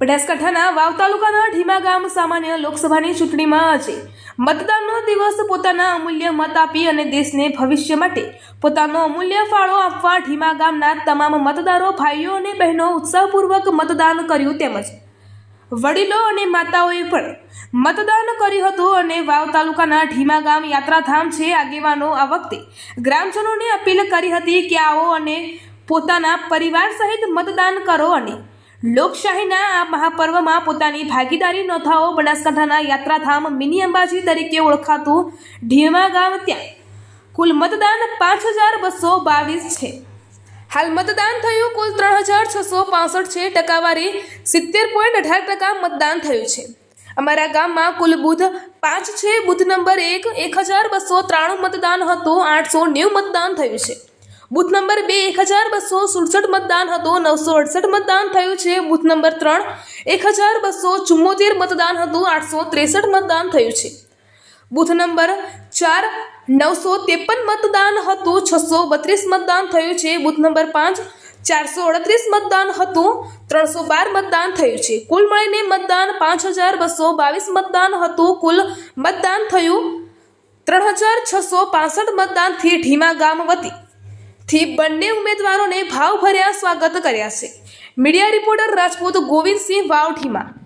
બનાસકાંઠાના વાવ તાલુકાના ઢીમા ગામ સામાન્ય લોકસભાની ચૂંટણીમાં આજે મતદાનનો દિવસ પોતાના અમૂલ્ય મત આપી અને દેશને ભવિષ્ય માટે પોતાનો અમૂલ્ય ફાળો આપવા ઢીમા ગામના તમામ મતદારો, ભાઈઓ અને બહેનો ઉત્સાહપૂર્વક મતદાન કર્યું તેમજ વડીલો અને માતાઓએ પણ મતદાન કર્યું હતું અને વાવ તાલુકાના ઢીમા ગામ યાત્રાધામ છે આગેવાનો આ વખતે ગ્રામજનોને અપીલ કરી હતી કે આવો અને પોતાના પરિવાર સહિત મતદાન કરો અને લોકશાહીના આ મહાપર્વમાં પોતાની ભાગીદારી નોંધાવો, બનાસકાંઠાના યાત્રાધામ મિની અંબાજી તરીકે ઓળખાતું ઢીમા ગામ ત્યાં કુલ મતદાન પાંચ હજાર બસો બાવીસ છે. હાલ મતદાન થયું કુલ ત્રણ હજાર છસો પાસઠ છે. ટકાવારી સિત્તેર પોઈન્ટ અઢાર ટકા મતદાન થયું છે. અમારા ગામમાં કુલ બુથ પાંચ છે. બુથ નંબર એક એક હજાર બસો ત્રાણું મતદાન હતું. આઠસો નેવું મતદાન થયું છે. બુથ નંબર બે એક હજાર બસો સુડસઠ મતદાન હતું. નવસો અડસઠ મતદાન થયું છે. બુથ નંબર ત્રણ એક હજાર બસો ચુમ્મોતેર મતદાન હતું. આઠસો ત્રેસઠ મતદાન થયું છે. બૂથ નંબર ચાર, નવસો ત્રેપન મતદાન હતું. છસો બત્રીસ મતદાન થયું છે. બૂથ નંબર પાંચ, ચારસો અડત્રીસ મતદાન હતું. ત્રણસો બાર મતદાન થયું છે. કુલ મળીને મતદાન પાંચ હજાર બસો બાવીસ મતદાન હતું. કુલ મતદાન થયું ત્રણ હજાર છસો પાસઠ મતદાનથી ઢીમા ગામ વતી. થી બંને ઉમેદવારોને ભાવભર્યા સ્વાગત કર્યા છે. Media reporter Rajput Govindsinh વાવઠીમાં.